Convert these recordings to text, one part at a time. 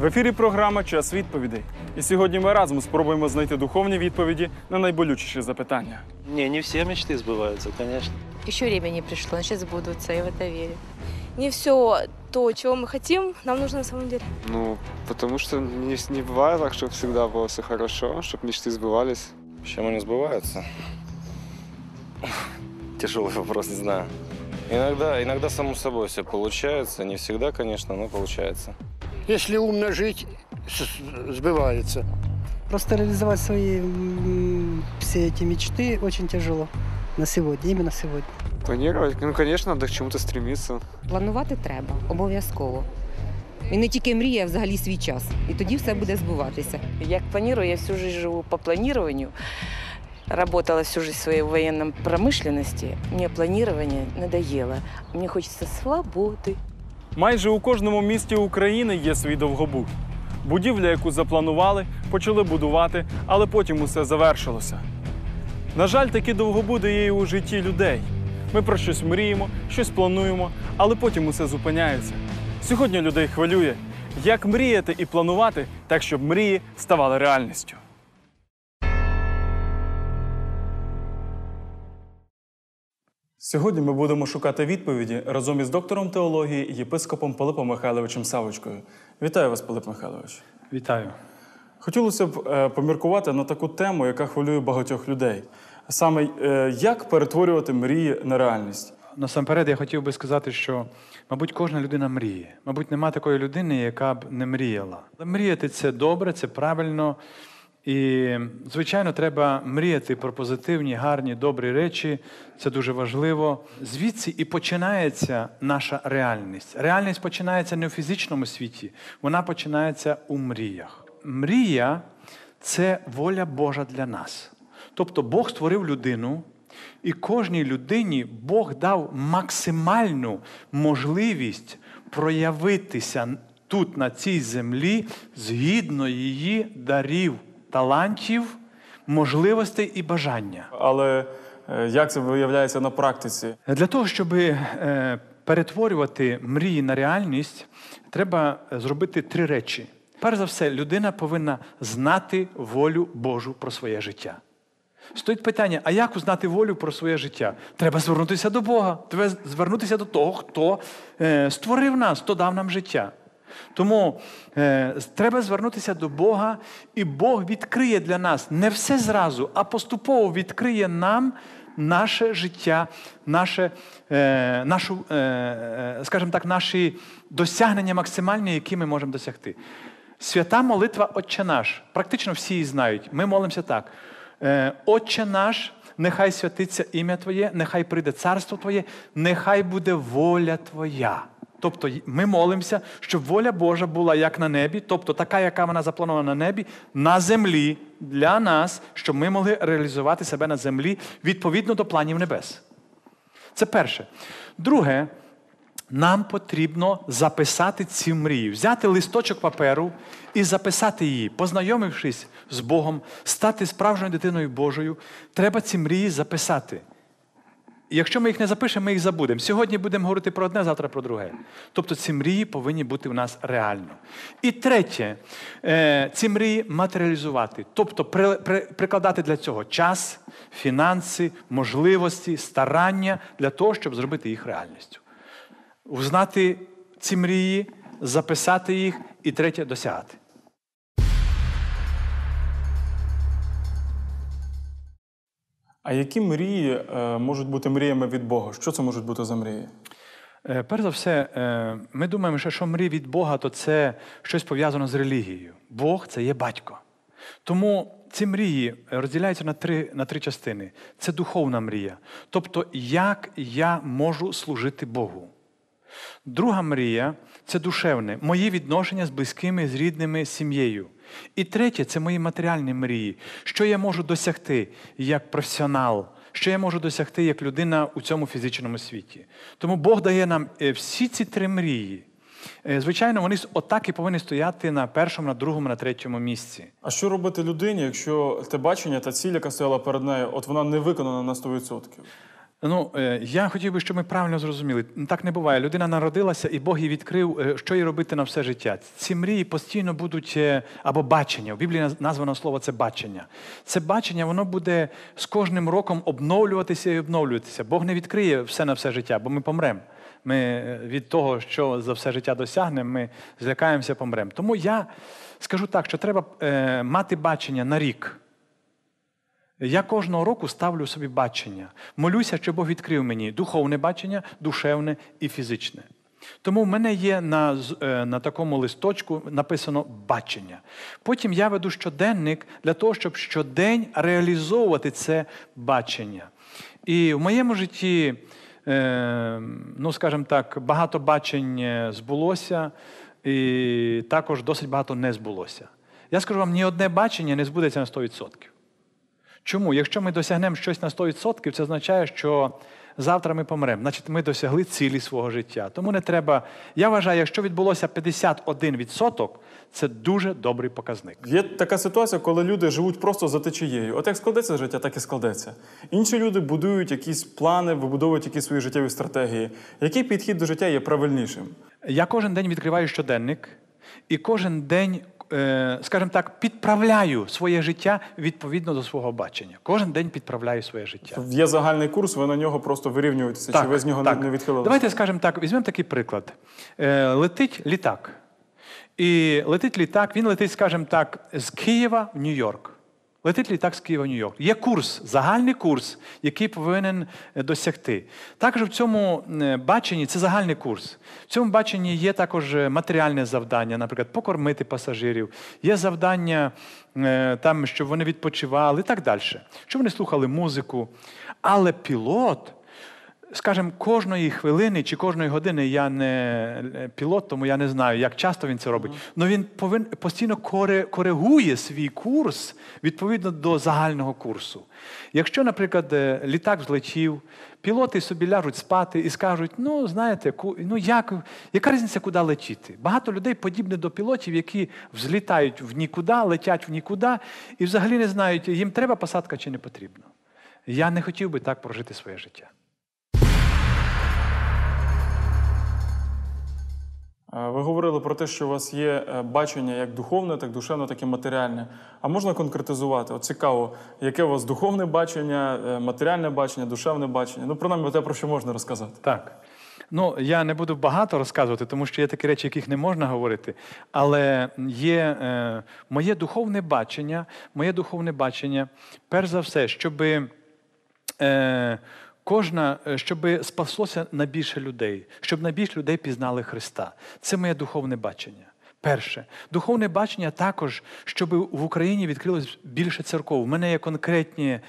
В ефірі програма Час відповідей. І сьогодні ми разом спробуємо знайти духовні відповіді на найболючіші запитання. Не, не все мечты сбываются, конечно. Еще время не пришло, значит сбудутся, я в это верю. не все то, чего мы хотим, нам нужно на самом деле. Ну, потому что не, не бывает так, чтобы всегда было все хорошо, чтобы мечты сбывались. Почему не сбываются? Тяжелый вопрос, не знаю. Иногда, иногда само собой все получается. Не всегда, конечно, но получается. Если умно жить, с- сбывается. Просто реализовать свои м, все эти мечты очень тяжело на сегодня, именно сегодня. Планировать? Ну, конечно, надо к чему-то стремиться. Планувати треба, обов'язково. І не тільки мрія, а взагалі свій час. І тоді все буде збуватися. Я планирую, я всю жизнь живу по планированию. Работала всю жизнь в своей военной промышленности. Мне планирование надоело. Мне хочется свободы. Майже у кожному місті України є свій довгобуд. Будівля, яку запланували, почали будувати, але потім усе завершилося. На жаль, такі довгобуди є і у житті людей. Ми про щось мріємо, щось плануємо, але потім усе зупиняється. Сьогодні людей хвилює, як мріяти і планувати так, щоб мрії ставали реальністю. Сьогодні ми будемо шукати відповіді разом із доктором теології єпископом Пилипом Михайловичем Савочкою. Вітаю вас, Пилип Михайлович. Вітаю. Хотілося б е, поміркувати на таку тему, яка хвилює багатьох людей. Саме е, як перетворювати мрії на реальність. Насамперед, я хотів би сказати, що, мабуть, кожна людина мріє. Мабуть, нема такої людини, яка б не мріяла. Мріяти це добре, це правильно. І, звичайно, треба мріяти про позитивні, гарні, добрі речі. Це дуже важливо. Звідси і починається наша реальність. Реальність починається не у фізичному світі, вона починається у мріях. Мрія це воля Божа для нас. Тобто Бог створив людину, і кожній людині Бог дав максимальну можливість проявитися тут, на цій землі, згідно її дарів, талантів, можливостей і бажання. Але е, як це виявляється на практиці? Для того, щоб е, перетворювати мрії на реальність, треба зробити три речі. Перш за все, людина повинна знати волю Божу про своє життя. Стоїть питання: а як узнати волю про своє життя? Треба звернутися до Бога, треба звернутися до того, хто е, створив нас, хто дав нам життя. Тому е, треба звернутися до Бога, і Бог відкриє для нас не все зразу, а поступово відкриє нам наше життя, наше, е, нашу, е, е, скажімо так, наші досягнення максимальні, які ми можемо досягти. Свята молитва Отче наш. Практично всі її знають. Ми молимося так. Е, Отче наш, нехай святиться ім'я Твоє, нехай прийде царство Твоє, нехай буде воля Твоя. Тобто ми молимося, щоб воля Божа була як на небі, тобто така, яка вона запланована на небі, на землі для нас, щоб ми могли реалізувати себе на землі відповідно до планів небес. Це перше. Друге, нам потрібно записати ці мрії, взяти листочок паперу і записати її, познайомившись з Богом, стати справжньою дитиною Божою, треба ці мрії записати. Якщо ми їх не запишемо, ми їх забудемо. Сьогодні будемо говорити про одне, завтра про друге. Тобто ці мрії повинні бути у нас реально. І третє, е, ці мрії матеріалізувати, тобто при- при- прикладати для цього час, фінанси, можливості, старання для того, щоб зробити їх реальністю. Узнати ці мрії, записати їх і третє досягати. А які мрії е, можуть бути мріями від Бога? Що це можуть бути за мрії? Е, Перш за все, е, ми думаємо, що мрії від Бога, то це щось пов'язане з релігією. Бог це є батько. Тому ці мрії розділяються на три, на три частини. Це духовна мрія. Тобто, як я можу служити Богу. Друга мрія це душевне, мої відношення з близькими, з рідними, з сім'єю. І третє це мої матеріальні мрії. Що я можу досягти як професіонал, що я можу досягти як людина у цьому фізичному світі. Тому Бог дає нам е, всі ці три мрії. Е, Звичайно, вони отак і повинні стояти на першому, на другому, на третьому місці. А що робити людині, якщо те бачення та ціль, яка стояла перед нею, от вона не виконана на 100%? Ну, е, я хотів би, щоб ми правильно зрозуміли. Так не буває. Людина народилася, і Бог їй відкрив, е, що їй робити на все життя. Ці мрії постійно будуть е, або бачення. В Біблії названо слово це бачення. Це бачення, воно буде з кожним роком обновлюватися і обновлюватися. Бог не відкриє все на все життя, бо ми помремо. Ми від того, що за все життя досягнемо, ми злякаємося, помремо. Тому я скажу так, що треба мати бачення на рік. Я кожного року ставлю собі бачення. Молюся, щоб Бог відкрив мені духовне бачення, душевне і фізичне. Тому в мене є на, е, на такому листочку написано бачення. Потім я веду щоденник для того, щоб щодень реалізовувати це бачення. І в моєму житті, е, ну скажімо так, багато бачень е, збулося, і також досить багато не збулося. Я скажу вам, ні одне бачення не збудеться на 100%. Чому? Якщо ми досягнемо щось на 100%, це означає, що завтра ми помремо. Значить, ми досягли цілі свого життя. Тому не треба. Я вважаю, якщо відбулося 51%, це дуже добрий показник. Є така ситуація, коли люди живуть просто за течією. От як складеться життя, так і складеться. Інші люди будують якісь плани, вибудовують якісь свої життєві стратегії. Який підхід до життя є правильнішим? Я кожен день відкриваю щоденник і кожен день, скажімо так, підправляю своє життя відповідно до свого бачення. Кожен день підправляю своє життя. Є загальний курс, ви на нього просто вирівнюєтеся, чи ви з нього не- не відхилилися? Давайте скажемо так, візьмемо такий приклад. Е, летить літак. І летить літак, він летить, скажімо так, з Києва в Нью-Йорк. Летить літак з Києва в Нью-Йорк. Є курс, загальний курс, який повинен е, досягти. Також в цьому е, баченні це загальний курс. В цьому баченні є також е, матеріальне завдання, наприклад, покормити пасажирів. Є завдання там, щоб вони відпочивали і так далі. Щоб вони слухали музику. Але пілот скажімо, кожної хвилини чи кожної години я не е, пілот, тому я не знаю, як часто він це робить. Але він повин, постійно коригує свій курс відповідно до загального курсу. Якщо, наприклад, е, літак взлетів, пілоти собі ляжуть спати і скажуть: ну, знаєте, ку- ну як, яка різниця, куди летіти? Багато людей подібні до пілотів, які взлітають в нікуди, летять в нікуди, і взагалі не знають, їм треба посадка чи не потрібно. Я не хотів би так прожити своє життя. Ви говорили про те, що у вас є е, бачення як духовне, так душевне, так і матеріальне. А можна конкретизувати? От цікаво, яке у вас духовне бачення, е, матеріальне бачення, душевне бачення? Ну, принаймні, те, про що можна розказати. Так. Ну, я не буду багато розказувати, тому що є такі речі, яких не можна говорити. Але є е, моє духовне бачення, моє духовне бачення, перш за все, щоб е, кожна, щоб спаслося на більше людей, щоб на більше людей пізнали Христа. Це моє духовне бачення. Перше, духовне бачення також, щоб в Україні відкрилось більше церков. У мене є конкретні,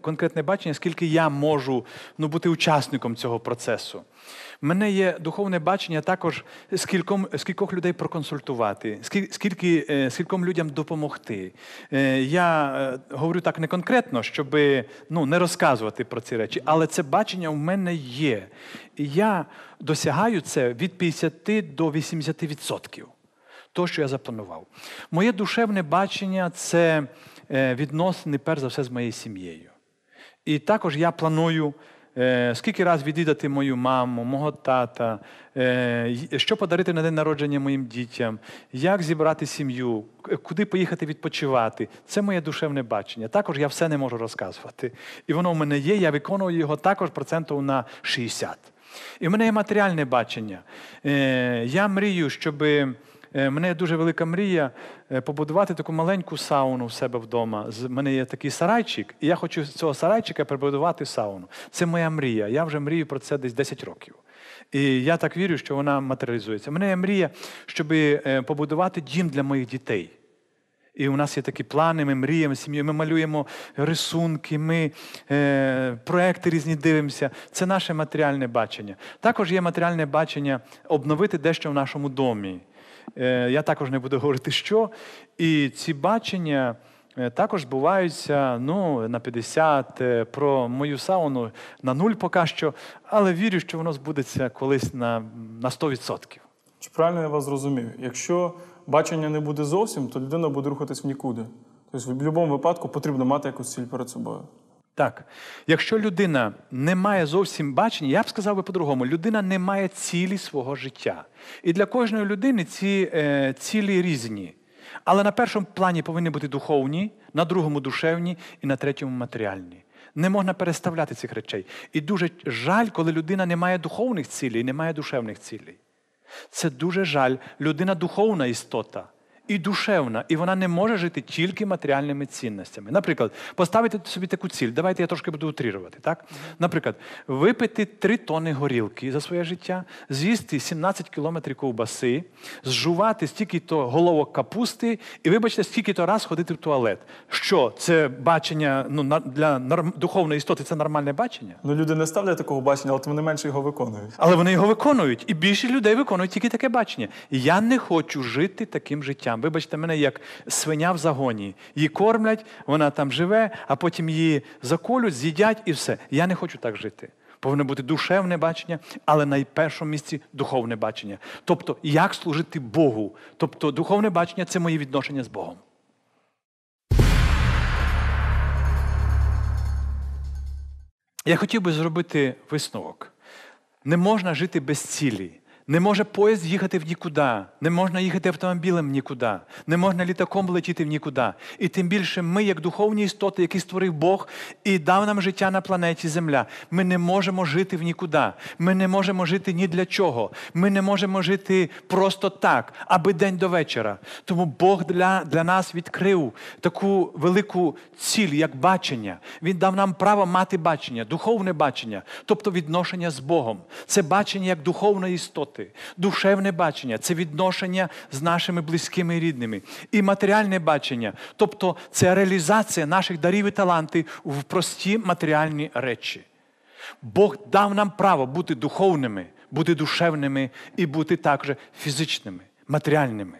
конкретне бачення, скільки я можу ну, бути учасником цього процесу. У мене є духовне бачення також, скільком, скількох людей проконсультувати, скільки, е, скільком людям допомогти. Е, Я е, говорю так не конкретно, щоб ну, не розказувати про ці речі, але це бачення в мене є. І я досягаю це від 50 до 80% того, що я запланував. Моє душевне бачення це е, відносини, перш за все, з моєю сім'єю. І також я планую, е, скільки раз відвідати мою маму, мого тата, е, що подарити на день народження моїм дітям, як зібрати сім'ю, куди поїхати відпочивати. Це моє душевне бачення. Також я все не можу розказувати. І воно в мене є, я виконую його також процентів на 60. І в мене є матеріальне бачення. Я мрію, щоб. Е, мене є дуже велика мрія е, побудувати таку маленьку сауну в себе вдома. З мене є такий сарайчик, і я хочу з цього сарайчика прибудувати сауну. Це моя мрія. Я вже мрію про це десь 10 років. І я так вірю, що вона матеріалізується. Мене є мрія, щоб е, побудувати дім для моїх дітей. І у нас є такі плани, ми мріємо сім'єю, ми малюємо рисунки, ми е, проекти різні дивимося. Це наше матеріальне бачення. Також є матеріальне бачення обновити дещо в нашому домі. Е, я також не буду говорити, що. І ці бачення е, також збуваються ну, на 50, е, про мою сауну на нуль поки що, але вірю, що воно збудеться колись на, на 100%. Чи правильно я вас зрозумів? Якщо бачення не буде зовсім, то людина буде рухатись в нікуди. Тобто в будь-якому випадку потрібно мати якусь ціль перед собою. Так, якщо людина не має зовсім бачення, я б сказав би по-другому, людина не має цілі свого життя. І для кожної людини ці е, цілі різні. Але на першому плані повинні бути духовні, на другому душевні і на третьому матеріальні. Не можна переставляти цих речей. І дуже жаль, коли людина не має духовних цілей, не має душевних цілей. Це дуже жаль. Людина духовна істота і душевна, і вона не може жити тільки матеріальними цінностями. Наприклад, поставити собі таку ціль. Давайте я трошки буду утрірувати. Так? Наприклад, випити 3 тони горілки за своє життя, з'їсти 17 кілометрів ковбаси, зжувати стільки-то головок капусти і, вибачте, стільки-то раз ходити в туалет. Що це бачення ну, для духовної істоти це нормальне бачення? Ну, люди не ставлять такого бачення, але тим не менше його виконують. Але вони його виконують. І більшість людей виконують тільки таке бачення. Я не хочу жити таким життям. Вибачте мене, як свиня в загоні. Її кормлять, вона там живе, а потім її заколють, з'їдять і все. Я не хочу так жити. Повинно бути душевне бачення, але на першому місці духовне бачення. Тобто, як служити Богу. Тобто, духовне бачення це моє відношення з Богом. Я хотів би зробити висновок. Не можна жити без цілі. Не може поїзд їхати в нікуди, не можна їхати автомобілем нікуди, не можна літаком летіти в нікуди. І тим більше ми, як духовні істоти, які створив Бог і дав нам життя на планеті Земля, ми не можемо жити в нікуди. Ми не можемо жити ні для чого. Ми не можемо жити просто так, аби день до вечора. Тому Бог для, для нас відкрив таку велику ціль, як бачення. Він дав нам право мати бачення, духовне бачення, тобто відношення з Богом. Це бачення як духовної істоти, душевне бачення це відношення з нашими близькими і рідними. І матеріальне бачення, тобто це реалізація наших дарів і талантів в прості матеріальні речі. Бог дав нам право бути духовними, бути душевними і бути також фізичними, матеріальними.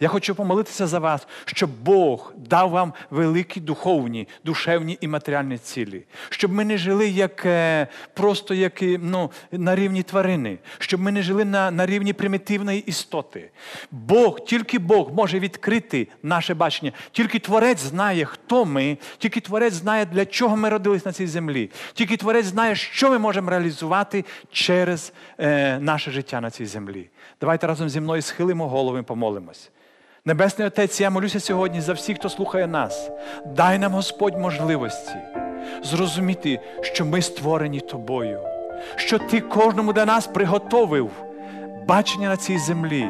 Я хочу помолитися за вас, щоб Бог дав вам великі духовні, душевні і матеріальні цілі, щоб ми не жили як е, просто як ну, на рівні тварини, щоб ми не жили на, на рівні примітивної істоти. Бог, тільки Бог може відкрити наше бачення. Тільки Творець знає, хто ми, тільки Творець знає, для чого ми родились на цій землі. Тільки Творець знає, що ми можемо реалізувати через е, наше життя на цій землі. Давайте разом зі мною схилимо голови і помолимось. Небесний Отець, я молюся сьогодні за всіх, хто слухає нас. Дай нам, Господь, можливості зрозуміти, що ми створені тобою, що Ти кожному для нас приготовив бачення на цій землі.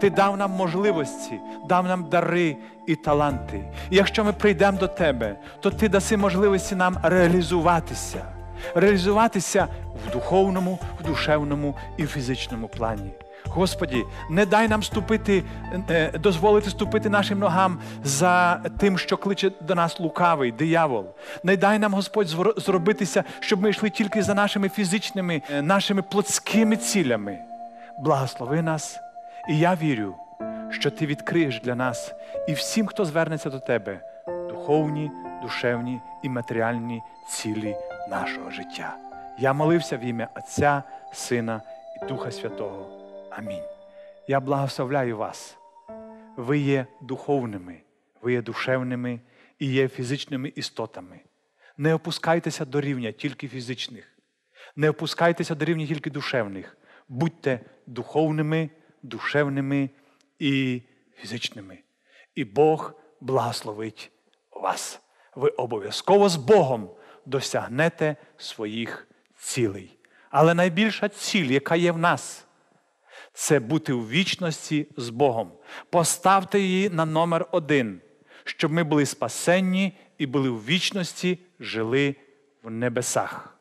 Ти дав нам можливості, дав нам дари і таланти. І якщо ми прийдемо до Тебе, то Ти даси можливості нам реалізуватися, реалізуватися в духовному, в душевному і фізичному плані. Господі, не дай нам ступити, е, дозволити ступити нашим ногам за тим, що кличе до нас лукавий, диявол. Не дай нам, Господь, зробитися, щоб ми йшли тільки за нашими фізичними, е, нашими плотськими цілями. Благослови нас, і я вірю, що Ти відкриєш для нас і всім, хто звернеться до Тебе, духовні, душевні і матеріальні цілі нашого життя. Я молився в ім'я Отця, Сина і Духа Святого. Амінь. Я благословляю вас. Ви є духовними, ви є душевними і є фізичними істотами. Не опускайтеся до рівня тільки фізичних, не опускайтеся до рівня тільки душевних. Будьте духовними, душевними і фізичними. І Бог благословить вас. Ви обов'язково з Богом досягнете своїх цілей. Але найбільша ціль, яка є в нас, це бути в вічності з Богом. Поставте її на номер один, щоб ми були спасенні і були в вічності, жили в небесах.